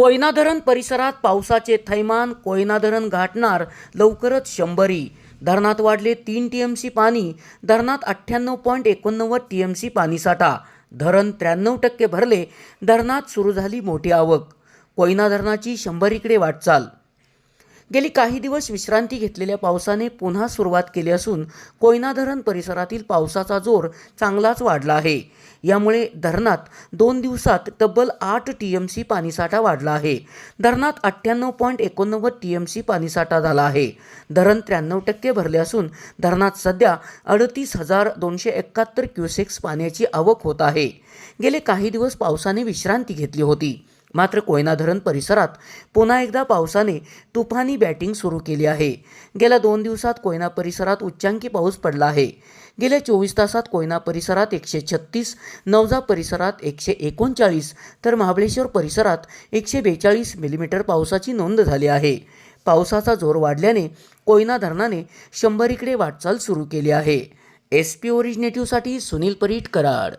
कोयना धरण परिसरात पावसाचे थैमान कोयना धरण गाठणार लवकरच शंभरी. धरणात वाढले तीन टी एम सी पाणी धरणात अठ्ठ्याण्णव पॉईंट एकोणनव्वद टी एम सी पाणीसाठा धरण त्र्याण्णव टक्के भरले धरणात सुरू झाली मोठी आवक. कोयना धरणाची शंभरीकडे वाटचाल. गेली काही दिवस विश्रांती घेतलेल्या पावसाने पुन्हा सुरुवात केली असून कोयना धरण परिसरातील पावसाचा जोर चांगलाच वाढला आहे. यामुळे धरणात दोन दिवसात तब्बल आठ टी एम सी पाणीसाठा वाढला आहे. धरणात अठ्ठ्याण्णव पॉईंट एकोणनव्वद टी एम सी पाणीसाठा झाला आहे. धरण त्र्याण्णव टक्के भरले असून धरणात सध्या अडतीस हजार दोनशे एकाहत्तर क्युसेक्स पाण्याची आवक होत आहे. गेले काही दिवस पावसाने विश्रांती घेतली होती. मात्र कोयना धरण परिसरात पुन्हा एकदा पावसाने तुफानी बॅटिंग सुरू केली आहे. गेल्या दोन दिवसात कोयना परिसरात उच्चांकी पाऊस पडला आहे. गेल्या चोवीस तासात कोयना परिसरात एकशे छत्तीस नवजा परिसरात एकशे एकोणचाळीस तर महाबळेश्वर परिसरात एकशे बेचाळीस मिलीमीटर पावसाची नोंद झाली आहे. पावसाचा जोर वाढल्याने कोयना धरणाने शंभरीकडे वाटचाल सुरू केली आहे. एस पी ओरिजिनेटिव्हसाठी सुनील परीट कराड.